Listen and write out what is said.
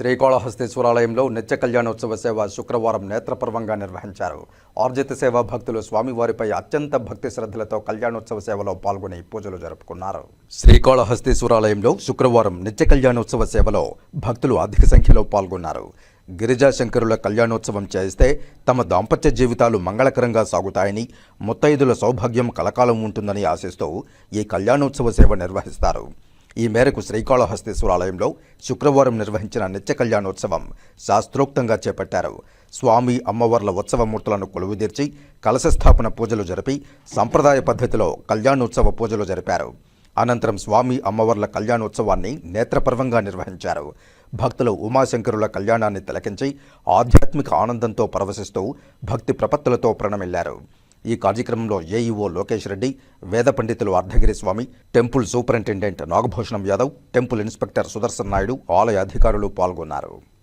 శ్రీకాళహస్తీశ్వరాలయంలో నిత్య కళ్యాణోత్సవ సేవ శుక్రవారం నేత్రపర్వంగా నిర్వహించారు. ఆర్జిత సేవ భక్తులు స్వామివారిపై అత్యంత భక్తి శ్రద్ధలతో కళ్యాణోత్సవ సేవలో పాల్గొని పూజలు జరుపుకున్నారు. శ్రీకాళహస్తీశ్వరాలయంలో శుక్రవారం నిత్య కళ్యాణోత్సవ సేవలో భక్తులు అధిక సంఖ్యలో పాల్గొన్నారు. గిరిజా శంకరుల కళ్యాణోత్సవం చేస్తే తమ దాంపత్య జీవితాలు మంగళకరంగా సాగుతాయని ముత్తైదుల సౌభాగ్యం కలకాలం ఉంటుందని ఆశిస్తూ ఈ కళ్యాణోత్సవ సేవ నిర్వహిస్తారు. ఈ మేరకు శ్రీకాళహస్తీశ్వరాలయంలో శుక్రవారం నిర్వహించిన నిత్య కళ్యాణోత్సవం శాస్త్రోక్తంగా చేపట్టారు. స్వామి అమ్మవార్ల ఉత్సవమూర్తులను కొలువుదీర్చి కలశస్థాపన పూజలు జరిపి సంప్రదాయ పద్ధతిలో కళ్యాణోత్సవ పూజలు జరిపారు. అనంతరం స్వామి అమ్మవార్ల కళ్యాణోత్సవాన్ని నేత్రపర్వంగా నిర్వహించారు. భక్తులు ఉమాశంకరుల కళ్యాణాన్ని తిలకించి ఆధ్యాత్మిక ఆనందంతో పరవశిస్తూ భక్తి ప్రపత్తులతో ప్రణమిల్లారు. ఈ కార్యక్రమంలో ఏఈఓ లోకేష్ రెడ్డి వేద పండితులు Ardhagiri Swamy temple superintendent Nagabhushanam Yadav temple inspector Sudarshan Naidu ఆలయ అధికారులు పాల్గొన్నారు.